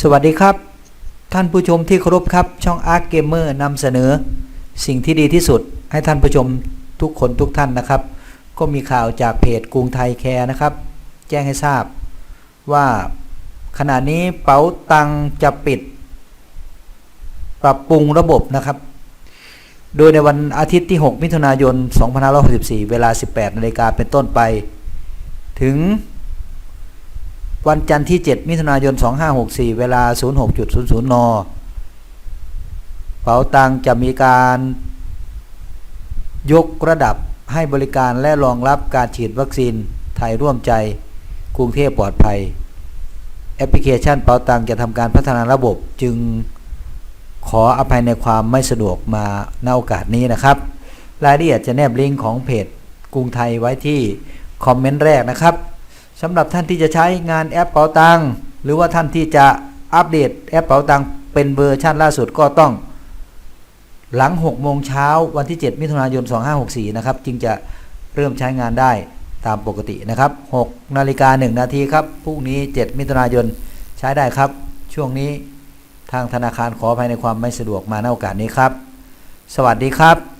สวัสดีครับ ท่านผู้ชมที่เคารพครับช่อง Arc Gamer นำเสนอ สิ่งที่ดีที่สุดให้ท่านผู้ชมทุกคนทุกท่านนะครับ ก็มีข่าวจากเพจกรุงไทยแคร์นะครับ แจ้งให้ทราบ ว่าขณะนี้เป๋าตังจะปิด ปรับปรุงระบบนะครับ โดยในวันอาทิตย์ที่ 6 มิถุนายน 2564 เวลา 18นาฬิกาเป็นต้นไป ถึง วันจันทร์ที่ 7 มิถุนายน 2564 เวลา 06.00 น เป๋าตังจะมีการยกระดับให้บริการและรองรับการฉีดวัคซีนไทยร่วมใจกรุงเทพปลอดภัย แอปพลิเคชันเป๋าตังจะทำการพัฒนาระบบจึงขออภัยในความไม่สะดวกมาในโอกาสนี้นะครับ รายละเอียดจะแนบลิงก์ของเพจกรุงไทยไว้ที่คอมเมนต์แรกนะครับ สำหรับท่านที่จะใช้งานแอปเป๋าตังหรือว่าท่านที่จะอัปเดตแอปเป๋าตังเป็นเวอร์ชันล่าสุดก็ต้อง หลัง6โมงเช้าวันที่ 7 มิถุนายน 2564 นะครับ จึงจะเริ่มใช้งานได้ตามปกตินะครับ6นาฬิกา1นาทีครับพรุ่งนี้ 7 มิถุนายนใช้ได้ครับ ช่วงนี้ทางธนาคารขอภัยในความไม่สะดวกมาในโอกาสนี้ครับ สวัสดีครับ